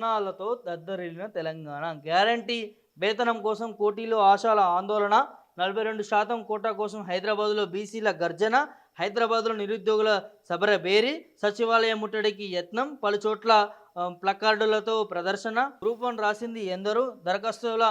ధర్నాలతో దద్దరిల్లిన Telangana. Guarantee వేతనం కోసం కోటీలో ఆశాల ఆందోళన నలభై రెండు శాతం కోటా కోసం హైదరాబాద్లో బీసీల గర్జన హైదరాబాద్లో నిరుద్యోగుల సబర బేరి సచివాలయం ముట్టడికి యత్నం పలు చోట్ల ప్లకార్డులతో ప్రదర్శన. గ్రూప్ వన్ రాసింది ఎందరూ దరఖాస్తుల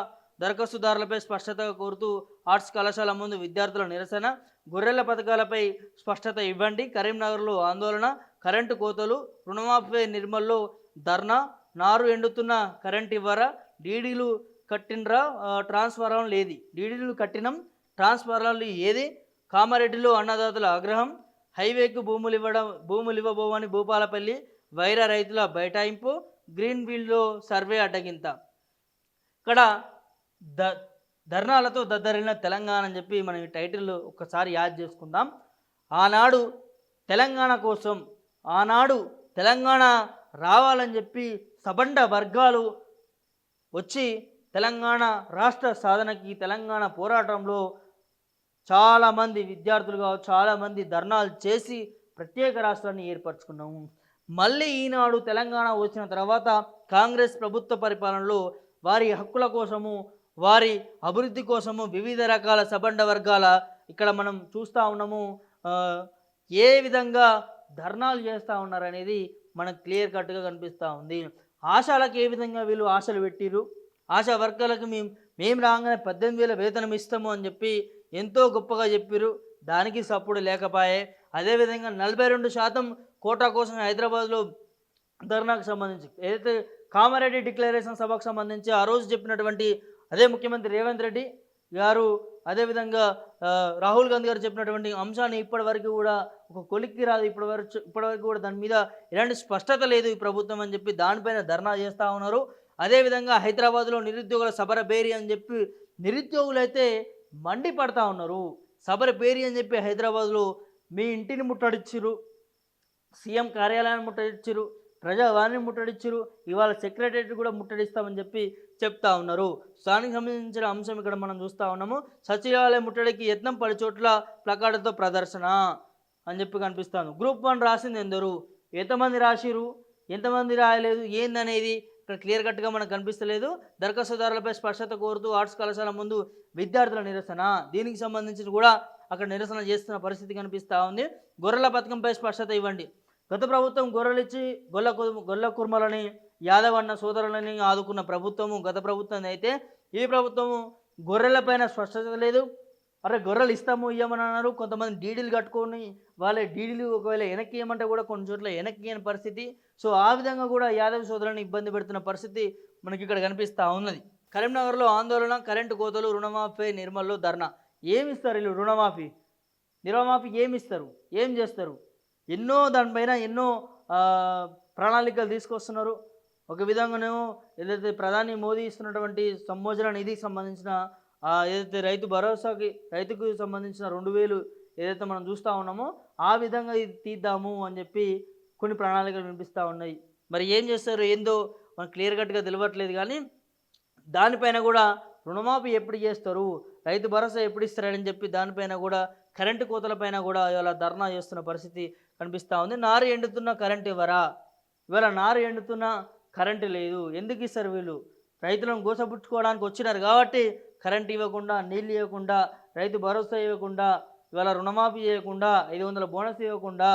దరఖాస్తుదారులపై స్పష్టత కోరుతూ ఆర్ట్స్ కళాశాల ముందు విద్యార్థుల నిరసన. గొర్రెల పథకాలపై స్పష్టత ఇవ్వండి. కరీంనగర్లో ఆందోళన కరెంటు కోతలు రుణమాఫీ నిర్మల్లో ధర్నా నారు ఎండుతున్న కరెంట్ ఇవ్వరా? డీడీలు కట్టినరా ట్రాన్స్ఫారం లేది. డీడీలు కట్టినం ట్రాన్స్ఫారాలు ఏది? కామారెడ్డిలో అన్నదాతల ఆగ్రహం హైవేకు భూములు ఇవ్వడం భూములు ఇవ్వబోవని భూపాలపల్లి వైర రైతుల బైఠాయింపు గ్రీన్ ఫీల్డ్లో సర్వే అడ్డగింత. ఇక్కడ ద ధర్నాలతో దద్దరిన తెలంగాణ అని చెప్పి మనం ఈ టైటిల్ ఒక్కసారి యాద్ చేసుకుందాం. ఆనాడు తెలంగాణ కోసం ఆనాడు తెలంగాణ రావాలని చెప్పి సబండ వర్గాలు వచ్చి తెలంగాణ రాష్ట్ర సాధనకి తెలంగాణ పోరాటంలో చాలామంది విద్యార్థులు కావచ్చు చాలామంది ధర్నాలు చేసి ప్రత్యేక రాష్ట్రాన్ని ఏర్పరచుకున్నాము. మళ్ళీ ఈనాడు తెలంగాణ వచ్చిన తర్వాత కాంగ్రెస్ ప్రభుత్వ పరిపాలనలో వారి హక్కుల కోసము వారి అభివృద్ధి కోసము వివిధ రకాల సబండ వర్గాల ఇక్కడ మనం చూస్తూ ఉన్నాము. ఏ విధంగా ధర్నాలు చేస్తూ ఉన్నారనేది మనకు క్లియర్ కట్గా కనిపిస్తూ ఉంది. ఆశాలకు ఏ విధంగా వీళ్ళు ఆశలు పెట్టిరు ఆశా వర్గాలకు మేము మేము రాగానే పద్దెనిమిది వేల వేతనం ఇస్తాము అని చెప్పి ఎంతో గొప్పగా చెప్పిరు దానికి సప్పుడు లేకపాయే. అదేవిధంగా నలభై రెండు శాతం కోటా కోసం హైదరాబాద్లో ధర్నాకు సంబంధించి ఏదైతే కామారెడ్డి డిక్లరేషన్ సభకు సంబంధించి ఆ రోజు చెప్పినటువంటి అదే ముఖ్యమంత్రి రేవంత్ రెడ్డి గారు అదేవిధంగా రాహుల్ గాంధీ గారు చెప్పినటువంటి అంశాన్ని ఇప్పటివరకు కూడా ఒక కొలిక్కి రాదు. ఇప్పటివరకు ఇప్పటివరకు కూడా దాని మీద ఎలాంటి స్పష్టత లేదు ఈ ప్రభుత్వం అని చెప్పి దానిపైన ధర్నా చేస్తూ ఉన్నారు. అదేవిధంగా హైదరాబాద్లో నిరుద్యోగుల సబర బేరి అని చెప్పి నిరుద్యోగులు అయితే మండిపడతా ఉన్నారు. సబర బేరి అని చెప్పి హైదరాబాద్లో మీ ఇంటిని ముట్టడిచ్చిరు సీఎం కార్యాలయాన్ని ముట్టడిచ్చిరు ప్రజావాణిని ముట్టడిచ్చారు ఇవాళ సెక్రటరియట్ కూడా ముట్టడిస్తామని చెప్పి చెప్తా ఉన్నారు. దానికి సంబంధించిన అంశం ఇక్కడ మనం చూస్తూ ఉన్నాము. సచివాలయం ముట్టడికి యత్నం పలు చోట్ల ప్లకార్డుతో ప్రదర్శన అని చెప్పి కనిపిస్తాను. గ్రూప్ వన్ రాసింది ఎందరు? ఎంతమంది రాసిరు ఎంతమంది రాయలేదు? ఏందనేది ఇక్కడ క్లియర్ కట్గా మనకు కనిపిస్తలేదు. దరఖాస్తుదారులపై స్పష్టత కోరుతూ ఆర్ట్స్ కళాశాల ముందు విద్యార్థుల నిరసన. దీనికి సంబంధించి కూడా అక్కడ నిరసన చేస్తున్న పరిస్థితి కనిపిస్తూ ఉంది. గొర్రెల పథకంపై స్పష్టత ఇవ్వండి. గత ప్రభుత్వం గొర్రెలిచ్చి గొల్ల గొల్ల కుర్మలని యాదవన్న అన్న సోదరులని ఆదుకున్న ప్రభుత్వము గత ప్రభుత్వం అయితే ఈ ప్రభుత్వము గొర్రెలపైన స్పష్టత లేదు. అరే గొర్రెలు ఇస్తాము ఇవ్వమని అన్నారు. కొంతమంది డీడీలు కట్టుకొని వాళ్ళే డీడీలు ఒకవేళ వెనక్కి ఇవ్వమంటే కూడా కొన్ని చోట్ల వెనక్కి అయిన పరిస్థితి. సో ఆ విధంగా కూడా యాదవ సోదరులను ఇబ్బంది పెడుతున్న పరిస్థితి మనకి ఇక్కడ కనిపిస్తూ ఉన్నది. కరీంనగర్లో ఆందోళన కరెంటు కోతలు రుణమాఫీ నిర్మల్లో ధర్నా. ఏమి ఇస్తారు వీళ్ళు రుణమాఫీ? రుణమాఫీ ఏమిస్తారు? ఏం చేస్తారు? ఎన్నో దానిపైన ఎన్నో ప్రణాళికలు తీసుకొస్తున్నారు. ఒక విధంగానేమో ఏదైతే ప్రధాని మోదీ ఇస్తున్నటువంటి సంభోజన నిధికి సంబంధించిన ఏదైతే రైతు భరోసాకి రైతుకు సంబంధించిన రెండు వేలు ఏదైతే మనం చూస్తూ ఉన్నామో ఆ విధంగా ఇది తీద్దాము అని చెప్పి కొన్ని ప్రణాళికలు వినిపిస్తూ ఉన్నాయి. మరి ఏం చేస్తారు? ఏందో మనకు క్లియర్ కట్గా తెలియట్లేదు కానీ దానిపైన కూడా రుణమాఫీ ఎప్పుడు చేస్తారు? రైతు భరోసా ఎప్పుడు ఇస్తారని చెప్పి దానిపైన కూడా కరెంటు కోతలపైన కూడా ఇవాళ ధర్నా చేస్తున్న పరిస్థితి కనిపిస్తూ ఉంది. నారు ఎండుతున్న కరెంట్ ఇవ్వరా? ఇవాళ నారు ఎండుతున్న కరెంటు లేదు. ఎందుకు ఇస్తారు వీళ్ళు? రైతులను గోసపుచ్చుకోవడానికి వచ్చినారు కాబట్టి కరెంట్ ఇవ్వకుండా నీళ్ళు ఇవ్వకుండా రైతు భరోసా ఇవ్వకుండా ఇవాళ రుణమాఫీ చేయకుండా ఐదు వందల బోనస్ ఇవ్వకుండా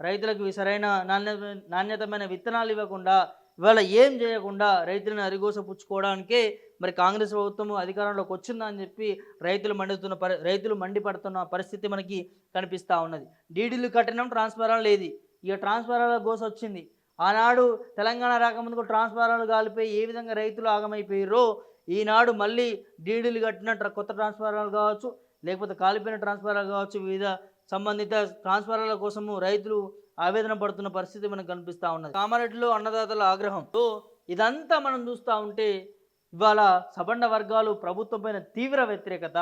రైతులకు సరైన నాణ్యత నాణ్యతమైన విత్తనాలు ఇవ్వకుండా ఇవాళ ఏం చేయకుండా రైతులను అరిగోసపుచ్చుకోవడానికే మరి కాంగ్రెస్ ప్రభుత్వం అధికారంలోకి వచ్చిందని చెప్పి రైతులు మండుతున్న పరి రైతులు మండిపడుతున్న పరిస్థితి మనకి కనిపిస్తూ ఉన్నది. డీడీలు కట్టడం ట్రాన్స్ఫారం లేదు. ఇక ట్రాన్స్ఫారాల గోస వచ్చింది. ఆనాడు తెలంగాణ రాకముందుకు ట్రాన్స్ఫారాలు కాలిపోయి ఏ విధంగా రైతులు ఆగమైపోయారో ఈనాడు మళ్ళీ డీడీలు కట్టిన కొత్త ట్రాన్స్ఫారాలు కావచ్చు లేకపోతే కాలిపోయిన ట్రాన్స్ఫారాలు కావచ్చు వివిధ సంబంధిత ట్రాన్స్ఫారాల కోసము రైతులు ఆవేదన పడుతున్న పరిస్థితి మనకు కనిపిస్తూ ఉన్నది. కామారెడ్డిలో అన్నదాతల ఆగ్రహం. సో ఇదంతా మనం చూస్తూ ఉంటే ఇవాళ సబండ వర్గాలు ప్రభుత్వం పైన తీవ్ర వ్యతిరేకత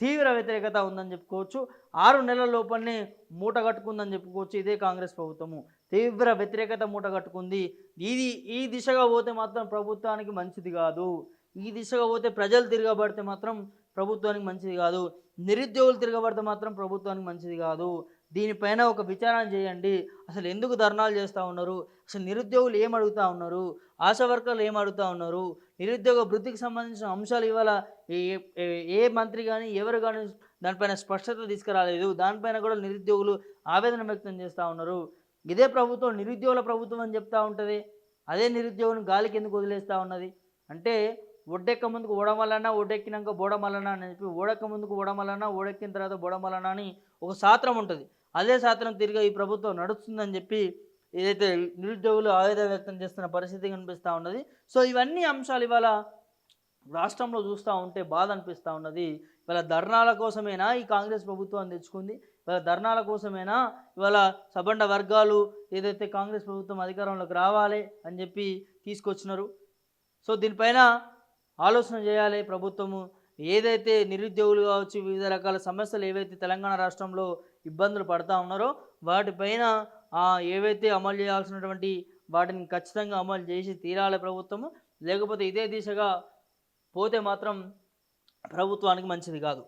తీవ్ర వ్యతిరేకత ఉందని చెప్పుకోవచ్చు. ఆరు నెలల లోపలనే మూట కట్టుకుందని చెప్పుకోవచ్చు ఇదే కాంగ్రెస్ ప్రభుత్వము. తీవ్ర వ్యతిరేకత మూట కట్టుకుంది. ఇది ఈ దిశగా పోతే మాత్రం ప్రభుత్వానికి మంచిది కాదు. ఈ దిశగా పోతే ప్రజలు తిరగబడితే మాత్రం ప్రభుత్వానికి మంచిది కాదు. నిరుద్యోగులు తిరగబడితే మాత్రం ప్రభుత్వానికి మంచిది కాదు. దీనిపైన ఒక విచారణ చేయండి. అసలు ఎందుకు ధర్నాలు చేస్తూ ఉన్నారు? అసలు నిరుద్యోగులు ఏం అడుగుతూ ఉన్నారు? ఆశా వర్కర్లు ఏం అడుగుతూ ఉన్నారు? నిరుద్యోగ వృత్తికి సంబంధించిన అంశాలు ఇవాళ ఏ- ఏ- మంత్రి కానీ ఎవరు కానీ దానిపైన స్పష్టత తీసుకురాలేదు. దానిపైన కూడా నిరుద్యోగులు ఆవేదన వ్యక్తం చేస్తూ ఉన్నారు. ఇదే ప్రభుత్వం నిరుద్యోగుల ప్రభుత్వం అని చెప్తా ఉంటుంది. అదే నిరుద్యోగుని గాలికి ఎందుకు వదిలేస్తూ ఉన్నది? అంటే ఒడ్డెక్క ముందుకు ఓడమలనా ఒడ్డెక్కినాక బోడమలనా అని చెప్పి ఓడెక్క ముందుకు ఓడమలనా ఓడెక్కిన తర్వాత బోడమలనా అని ఒక శాస్త్రం ఉంటుంది. అదే శాస్త్రం తిరిగి ఈ ప్రభుత్వం నడుస్తుందని చెప్పి ఏదైతే నిరుద్యోగులు ఆవేదన వ్యక్తం చేస్తున్న పరిస్థితి కనిపిస్తూ ఉన్నది. సో ఇవన్నీ అంశాలు ఇవాళ రాష్ట్రంలో చూస్తూ ఉంటే బాధ అనిపిస్తూ ఉన్నది. ఇవాళ ధర్నాల కోసమేనా ఈ కాంగ్రెస్ ప్రభుత్వం తెచ్చుకుంది? ఇవాళ ధర్నాల కోసమేనా? ఇవాళ సబండ వర్గాలు ఏదైతే కాంగ్రెస్ ప్రభుత్వం అధికారంలోకి రావాలి అని చెప్పి తీసుకొచ్చినారు. సో దీనిపైన ఆలోచన చేయాలి ప్రభుత్వము. ఏదైతే నిరుద్యోగులు కావచ్చు వివిధ రకాల సమస్యలు ఏవైతే తెలంగాణ రాష్ట్రంలో ఇబ్బందులు పడతా ఉన్నారో వాటిపైన ఏవైతే అమలు చేయాల్సినటువంటి వాటిని ఖచ్చితంగా అమలు చేసి తీరాలి ప్రభుత్వము. లేకపోతే ఇదే దిశగా పోతే మాత్రం ప్రభుత్వానికి మంచిది కాదు.